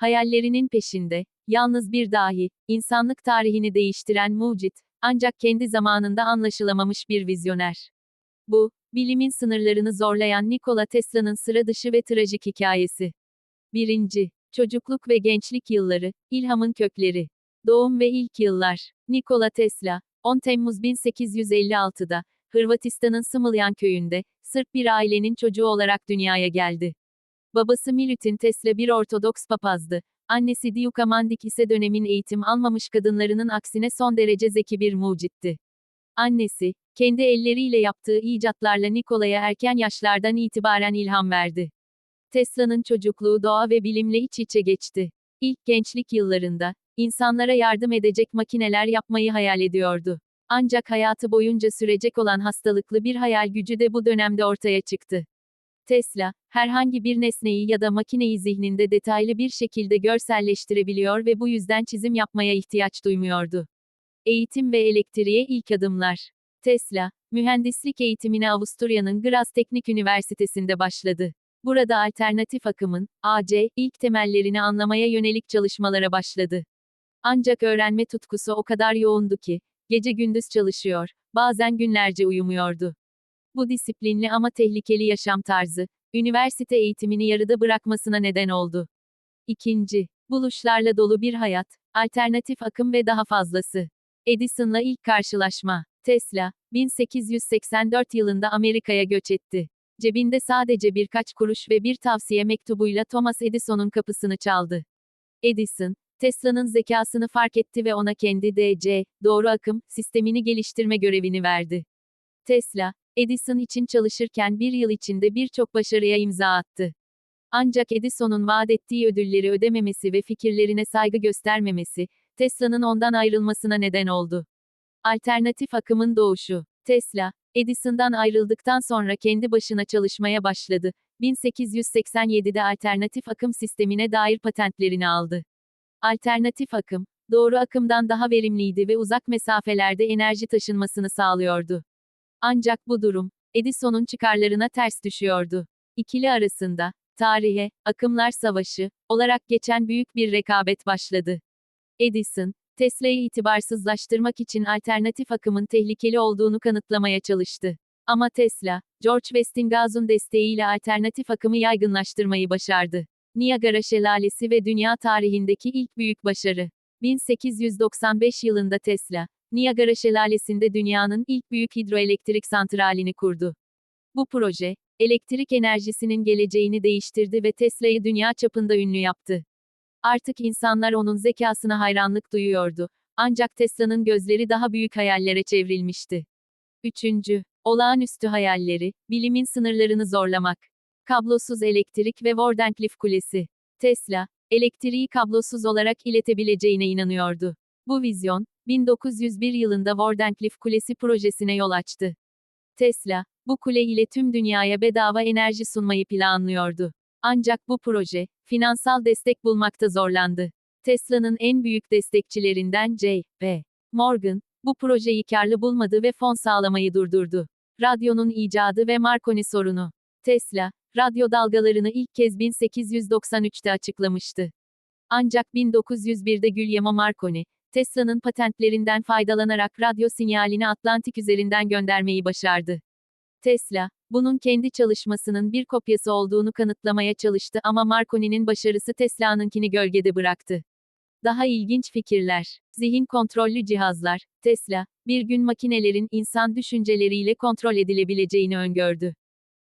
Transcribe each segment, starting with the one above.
Hayallerinin peşinde, yalnız bir dahi, insanlık tarihini değiştiren mucit, ancak kendi zamanında anlaşılamamış bir vizyoner. Bu, bilimin sınırlarını zorlayan Nikola Tesla'nın sıra dışı ve trajik hikayesi. 1. Çocukluk ve gençlik yılları, ilhamın kökleri. Doğum ve ilk yıllar. Nikola Tesla, 10 Temmuz 1856'da, Hırvatistan'ın Smiljan köyünde, Sırp bir ailenin çocuğu olarak dünyaya geldi. Babası Milutin Tesla bir Ortodoks papazdı. Annesi Diuka Mandik ise dönemin eğitim almamış kadınlarının aksine son derece zeki bir mucitti. Annesi, kendi elleriyle yaptığı icatlarla Nikola'ya erken yaşlardan itibaren ilham verdi. Tesla'nın çocukluğu doğa ve bilimle iç içe geçti. İlk gençlik yıllarında, insanlara yardım edecek makineler yapmayı hayal ediyordu. Ancak hayatı boyunca sürecek olan hastalıklı bir hayal gücü de bu dönemde ortaya çıktı. Tesla, herhangi bir nesneyi ya da makineyi zihninde detaylı bir şekilde görselleştirebiliyor ve bu yüzden çizim yapmaya ihtiyaç duymuyordu. Eğitim ve elektriğe ilk adımlar. Tesla, mühendislik eğitimine Avusturya'nın Graz Teknik Üniversitesi'nde başladı. Burada alternatif akımın, AC, ilk temellerini anlamaya yönelik çalışmalara başladı. Ancak öğrenme tutkusu o kadar yoğundu ki, gece gündüz çalışıyor, bazen günlerce uyumuyordu. Bu disiplinli ama tehlikeli yaşam tarzı, üniversite eğitimini yarıda bırakmasına neden oldu. İkinci, buluşlarla dolu bir hayat, alternatif akım ve daha fazlası. Edison'la ilk karşılaşma. Tesla, 1884 yılında Amerika'ya göç etti. Cebinde sadece birkaç kuruş ve bir tavsiye mektubuyla Thomas Edison'un kapısını çaldı. Edison, Tesla'nın zekasını fark etti ve ona kendi DC, doğru akım, sistemini geliştirme görevini verdi. Tesla, Edison için çalışırken bir yıl içinde birçok başarıya imza attı. Ancak Edison'un vaat ettiği ödülleri ödememesi ve fikirlerine saygı göstermemesi, Tesla'nın ondan ayrılmasına neden oldu. Alternatif akımın doğuşu. Tesla, Edison'dan ayrıldıktan sonra kendi başına çalışmaya başladı. 1887'de alternatif akım sistemine dair patentlerini aldı. Alternatif akım, doğru akımdan daha verimliydi ve uzak mesafelerde enerji taşınmasını sağlıyordu. Ancak bu durum, Edison'un çıkarlarına ters düşüyordu. İkili arasında, tarihe, akımlar savaşı, olarak geçen büyük bir rekabet başladı. Edison, Tesla'yı itibarsızlaştırmak için alternatif akımın tehlikeli olduğunu kanıtlamaya çalıştı. Ama Tesla, George Westinghouse'un desteğiyle alternatif akımı yaygınlaştırmayı başardı. Niagara Şelalesi ve dünya tarihindeki ilk büyük başarı. 1895 yılında Tesla, Niagara Şelalesi'nde dünyanın ilk büyük hidroelektrik santralini kurdu. Bu proje, elektrik enerjisinin geleceğini değiştirdi ve Tesla'yı dünya çapında ünlü yaptı. Artık insanlar onun zekasına hayranlık duyuyordu. Ancak Tesla'nın gözleri daha büyük hayallere çevrilmişti. Üçüncü, olağanüstü hayalleri, bilimin sınırlarını zorlamak. Kablosuz elektrik ve Wardenclyffe Kulesi. Tesla, elektriği kablosuz olarak iletebileceğine inanıyordu. Bu vizyon, 1901 yılında Wardenclyffe Kulesi projesine yol açtı. Tesla, bu kule ile tüm dünyaya bedava enerji sunmayı planlıyordu. Ancak bu proje, finansal destek bulmakta zorlandı. Tesla'nın en büyük destekçilerinden J.P. Morgan, bu projeyi karlı bulmadı ve fon sağlamayı durdurdu. Radyonun icadı ve Marconi sorunu. Tesla, radyo dalgalarını ilk kez 1893'te açıklamıştı. Ancak 1901'de Guglielmo Marconi, Tesla'nın patentlerinden faydalanarak radyo sinyalini Atlantik üzerinden göndermeyi başardı. Tesla, bunun kendi çalışmasının bir kopyası olduğunu kanıtlamaya çalıştı ama Marconi'nin başarısı Tesla'nınkini gölgede bıraktı. Daha ilginç fikirler. Zihin kontrollü cihazlar. Tesla, bir gün makinelerin insan düşünceleriyle kontrol edilebileceğini öngördü.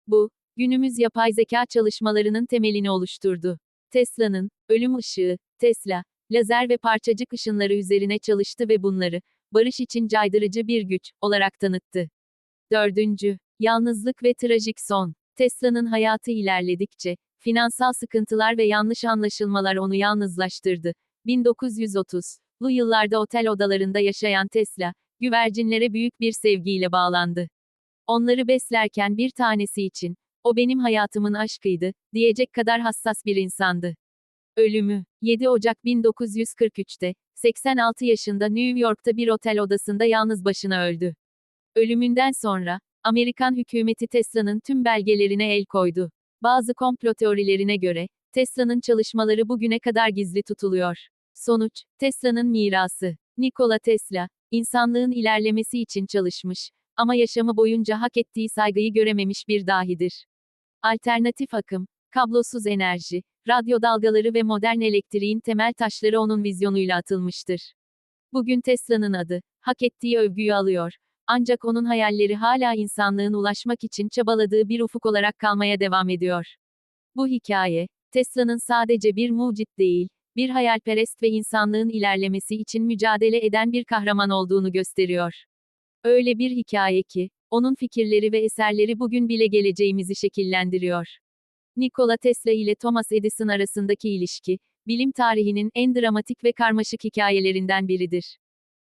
Bu, günümüz yapay zeka çalışmalarının temelini oluşturdu. Tesla'nın, ölüm ışığı, Tesla, lazer ve parçacık ışınları üzerine çalıştı ve bunları, barış için caydırıcı bir güç, olarak tanıttı. Dördüncü, yalnızlık ve trajik son. Tesla'nın hayatı ilerledikçe, finansal sıkıntılar ve yanlış anlaşılmalar onu yalnızlaştırdı. 1930'lu yıllarda otel odalarında yaşayan Tesla, güvercinlere büyük bir sevgiyle bağlandı. Onları beslerken bir tanesi için, o benim hayatımın aşkıydı, diyecek kadar hassas bir insandı. Ölümü, 7 Ocak 1943'te, 86 yaşında New York'ta bir otel odasında yalnız başına öldü. Ölümünden sonra, Amerikan hükümeti Tesla'nın tüm belgelerine el koydu. Bazı komplo teorilerine göre, Tesla'nın çalışmaları bugüne kadar gizli tutuluyor. Sonuç, Tesla'nın mirası. Nikola Tesla, insanlığın ilerlemesi için çalışmış ama yaşamı boyunca hak ettiği saygıyı görememiş bir dahidir. Alternatif akım, kablosuz enerji, radyo dalgaları ve modern elektriğin temel taşları onun vizyonuyla atılmıştır. Bugün Tesla'nın adı, hak ettiği övgüyü alıyor. Ancak onun hayalleri hala insanlığın ulaşmak için çabaladığı bir ufuk olarak kalmaya devam ediyor. Bu hikaye, Tesla'nın sadece bir mucit değil, bir hayalperest ve insanlığın ilerlemesi için mücadele eden bir kahraman olduğunu gösteriyor. Öyle bir hikaye ki, onun fikirleri ve eserleri bugün bile geleceğimizi şekillendiriyor. Nikola Tesla ile Thomas Edison arasındaki ilişki, bilim tarihinin en dramatik ve karmaşık hikayelerinden biridir.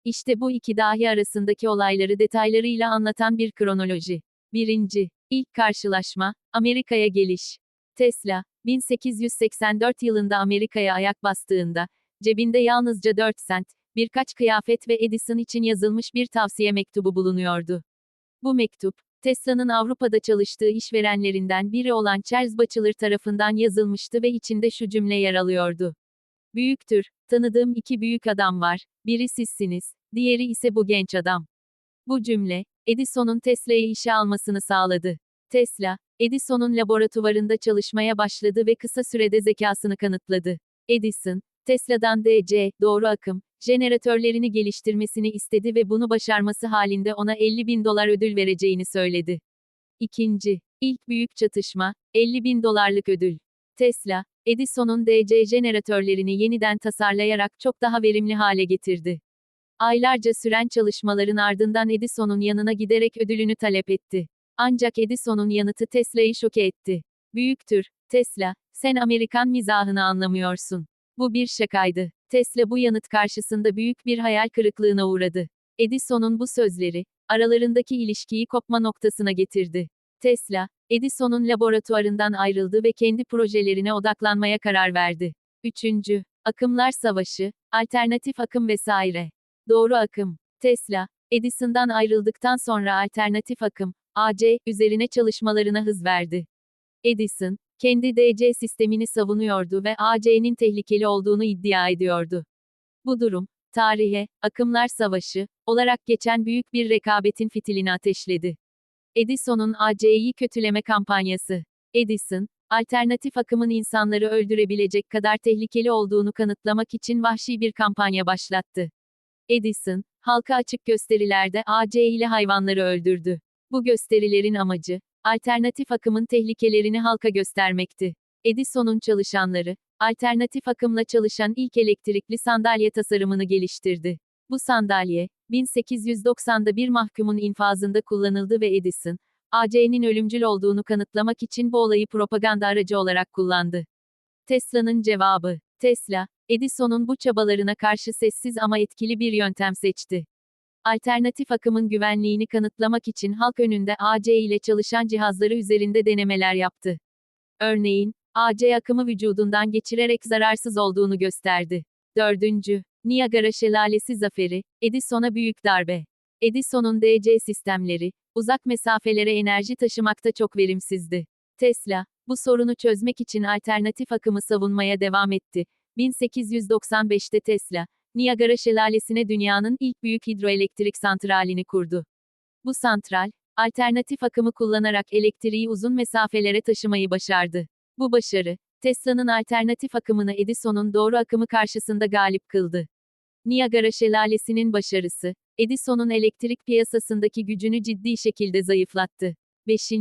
İşte bu iki dahi arasındaki olayları detaylarıyla anlatan bir kronoloji. 1. İlk karşılaşma, Amerika'ya geliş. Tesla, 1884 yılında Amerika'ya ayak bastığında, cebinde yalnızca 4 sent, birkaç kıyafet ve Edison için yazılmış bir tavsiye mektubu bulunuyordu. Bu mektup, Tesla'nın Avrupa'da çalıştığı işverenlerinden biri olan Charles Batchelor tarafından yazılmıştı ve içinde şu cümle yer alıyordu. Büyüktür, tanıdığım iki büyük adam var, biri sizsiniz, diğeri ise bu genç adam. Bu cümle, Edison'un Tesla'yı işe almasını sağladı. Tesla, Edison'un laboratuvarında çalışmaya başladı ve kısa sürede zekasını kanıtladı. Edison, Tesla'dan DC, doğru akım, jeneratörlerini geliştirmesini istedi ve bunu başarması halinde ona 50 bin dolar ödül vereceğini söyledi. İkinci, ilk büyük çatışma, 50 bin dolarlık ödül. Tesla, Edison'un DC jeneratörlerini yeniden tasarlayarak çok daha verimli hale getirdi. Aylarca süren çalışmaların ardından Edison'un yanına giderek ödülünü talep etti. Ancak Edison'un yanıtı Tesla'yı şoke etti. Büyüktür, Tesla, sen Amerikan mizahını anlamıyorsun. Bu bir şakaydı. Tesla bu yanıt karşısında büyük bir hayal kırıklığına uğradı. Edison'un bu sözleri, aralarındaki ilişkiyi kopma noktasına getirdi. Tesla, Edison'un laboratuvarından ayrıldı ve kendi projelerine odaklanmaya karar verdi. 3. Akımlar Savaşı, alternatif akım vesaire. Doğru akım. Tesla, Edison'dan ayrıldıktan sonra alternatif akım, AC, üzerine çalışmalarına hız verdi. Edison, kendi DC sistemini savunuyordu ve AC'nin tehlikeli olduğunu iddia ediyordu. Bu durum, tarihe, akımlar savaşı, olarak geçen büyük bir rekabetin fitilini ateşledi. Edison'un AC'yi kötüleme kampanyası. Edison, alternatif akımın insanları öldürebilecek kadar tehlikeli olduğunu kanıtlamak için vahşi bir kampanya başlattı. Edison, halka açık gösterilerde AC ile hayvanları öldürdü. Bu gösterilerin amacı, alternatif akımın tehlikelerini halka göstermekti. Edison'un çalışanları, alternatif akımla çalışan ilk elektrikli sandalye tasarımını geliştirdi. Bu sandalye, 1890'da bir mahkumun infazında kullanıldı ve Edison, AC'nin ölümcül olduğunu kanıtlamak için bu olayı propaganda aracı olarak kullandı. Tesla'nın cevabı, Tesla, Edison'un bu çabalarına karşı sessiz ama etkili bir yöntem seçti. Alternatif akımın güvenliğini kanıtlamak için halk önünde AC ile çalışan cihazları üzerinde denemeler yaptı. Örneğin, AC akımı vücudundan geçirerek zararsız olduğunu gösterdi. 4. Niagara Şelalesi Zaferi, Edison'a büyük darbe. Edison'un DC sistemleri, uzak mesafelere enerji taşımakta çok verimsizdi. Tesla, bu sorunu çözmek için alternatif akımı savunmaya devam etti. 1895'te Tesla, Niagara Şelalesi'ne dünyanın ilk büyük hidroelektrik santralini kurdu. Bu santral, alternatif akımı kullanarak elektriği uzun mesafelere taşımayı başardı. Bu başarı, Tesla'nın alternatif akımını Edison'un doğru akımı karşısında galip kıldı. Niagara Şelalesi'nin başarısı, Edison'un elektrik piyasasındaki gücünü ciddi şekilde zayıflattı. 5.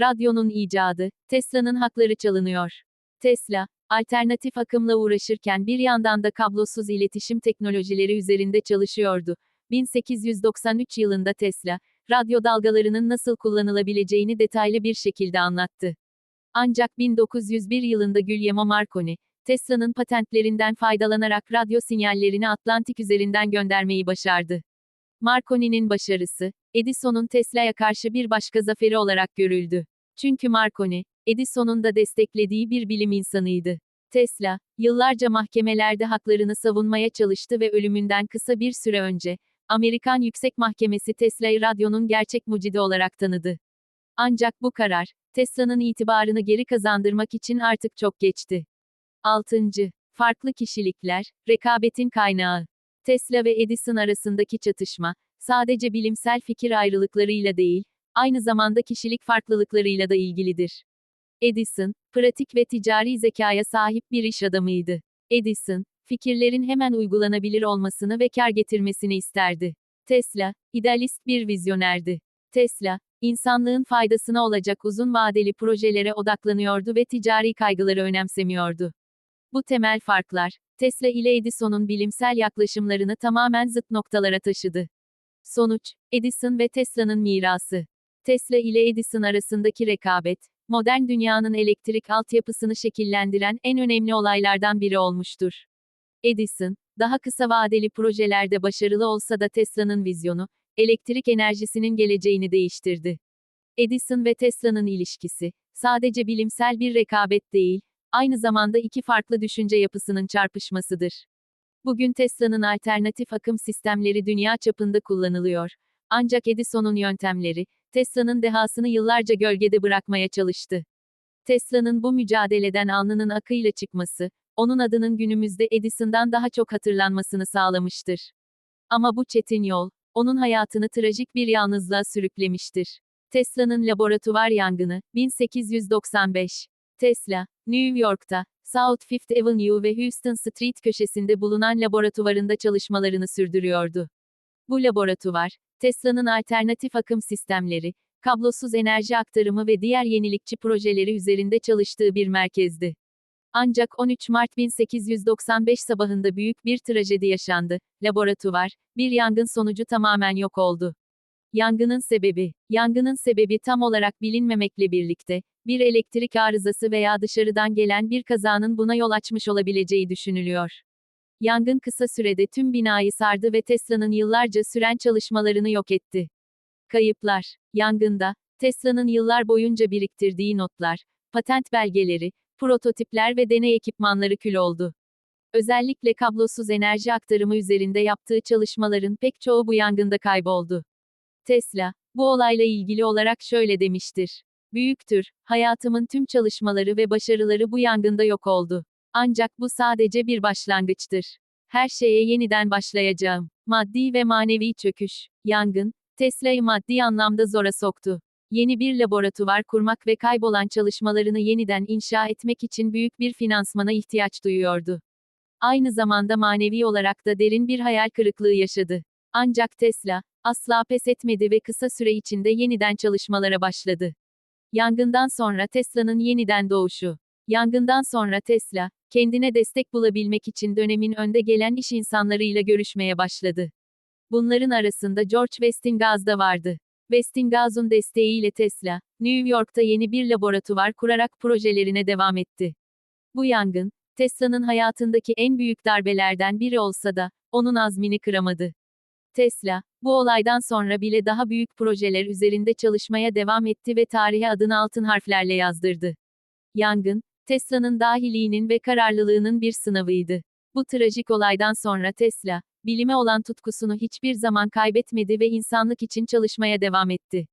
Radyonun icadı, Tesla'nın hakları çalınıyor. Tesla, alternatif akımla uğraşırken bir yandan da kablosuz iletişim teknolojileri üzerinde çalışıyordu. 1893 yılında Tesla, radyo dalgalarının nasıl kullanılabileceğini detaylı bir şekilde anlattı. Ancak 1901 yılında Guglielmo Marconi, Tesla'nın patentlerinden faydalanarak radyo sinyallerini Atlantik üzerinden göndermeyi başardı. Marconi'nin başarısı, Edison'un Tesla'ya karşı bir başka zaferi olarak görüldü. Çünkü Marconi, Edison'un da desteklediği bir bilim insanıydı. Tesla, yıllarca mahkemelerde haklarını savunmaya çalıştı ve ölümünden kısa bir süre önce, Amerikan Yüksek Mahkemesi Tesla'yı radyonun gerçek mucidi olarak tanıdı. Ancak bu karar, Tesla'nın itibarını geri kazandırmak için artık çok geçti. 6. Farklı kişilikler, rekabetin kaynağı. Tesla ve Edison arasındaki çatışma, sadece bilimsel fikir ayrılıklarıyla değil, aynı zamanda kişilik farklılıklarıyla da ilgilidir. Edison, pratik ve ticari zekaya sahip bir iş adamıydı. Edison, fikirlerin hemen uygulanabilir olmasını ve kar getirmesini isterdi. Tesla, idealist bir vizyonerdi. Tesla, insanlığın faydasına olacak uzun vadeli projelere odaklanıyordu ve ticari kaygıları önemsemiyordu. Bu temel farklar, Tesla ile Edison'un bilimsel yaklaşımlarını tamamen zıt noktalara taşıdı. Sonuç, Edison ve Tesla'nın mirası. Tesla ile Edison arasındaki rekabet, modern dünyanın elektrik altyapısını şekillendiren en önemli olaylardan biri olmuştur. Edison, daha kısa vadeli projelerde başarılı olsa da Tesla'nın vizyonu, elektrik enerjisinin geleceğini değiştirdi. Edison ve Tesla'nın ilişkisi, sadece bilimsel bir rekabet değil, aynı zamanda iki farklı düşünce yapısının çarpışmasıdır. Bugün Tesla'nın alternatif akım sistemleri dünya çapında kullanılıyor. Ancak Edison'un yöntemleri, Tesla'nın dehasını yıllarca gölgede bırakmaya çalıştı. Tesla'nın bu mücadeleden alnının akıyla çıkması, onun adının günümüzde Edison'dan daha çok hatırlanmasını sağlamıştır. Ama bu çetin yol, onun hayatını trajik bir yalnızlığa sürüklemiştir. Tesla'nın laboratuvar yangını, 1895. Tesla, New York'ta, South Fifth Avenue ve Houston Street köşesinde bulunan laboratuvarında çalışmalarını sürdürüyordu. Bu laboratuvar, Tesla'nın alternatif akım sistemleri, kablosuz enerji aktarımı ve diğer yenilikçi projeleri üzerinde çalıştığı bir merkezdi. Ancak 13 Mart 1895 sabahında büyük bir trajedi yaşandı. Laboratuvar, bir yangın sonucu tamamen yok oldu. Yangının sebebi, yangının sebebi tam olarak bilinmemekle birlikte, bir elektrik arızası veya dışarıdan gelen bir kazanın buna yol açmış olabileceği düşünülüyor. Yangın kısa sürede tüm binayı sardı ve Tesla'nın yıllarca süren çalışmalarını yok etti. Kayıplar, yangında, Tesla'nın yıllar boyunca biriktirdiği notlar, patent belgeleri, prototipler ve deney ekipmanları kül oldu. Özellikle kablosuz enerji aktarımı üzerinde yaptığı çalışmaların pek çoğu bu yangında kayboldu. Tesla, bu olayla ilgili olarak şöyle demiştir. Büyüktür, hayatımın tüm çalışmaları ve başarıları bu yangında yok oldu. Ancak bu sadece bir başlangıçtır. Her şeye yeniden başlayacağım. Maddi ve manevi çöküş, yangın, Tesla'yı maddi anlamda zora soktu. Yeni bir laboratuvar kurmak ve kaybolan çalışmalarını yeniden inşa etmek için büyük bir finansmana ihtiyaç duyuyordu. Aynı zamanda manevi olarak da derin bir hayal kırıklığı yaşadı. Ancak Tesla, asla pes etmedi ve kısa süre içinde yeniden çalışmalara başladı. Yangından sonra Tesla'nın yeniden doğuşu. Yangından sonra Tesla, kendine destek bulabilmek için dönemin önde gelen iş insanlarıyla görüşmeye başladı. Bunların arasında George Westinghouse da vardı. Westinghouse'un desteğiyle Tesla, New York'ta yeni bir laboratuvar kurarak projelerine devam etti. Bu yangın, Tesla'nın hayatındaki en büyük darbelerden biri olsa da, onun azmini kıramadı. Tesla, bu olaydan sonra bile daha büyük projeler üzerinde çalışmaya devam etti ve tarihe adını altın harflerle yazdırdı. Yangın, Tesla'nın dahiliğinin ve kararlılığının bir sınavıydı. Bu trajik olaydan sonra Tesla, bilime olan tutkusunu hiçbir zaman kaybetmedi ve insanlık için çalışmaya devam etti.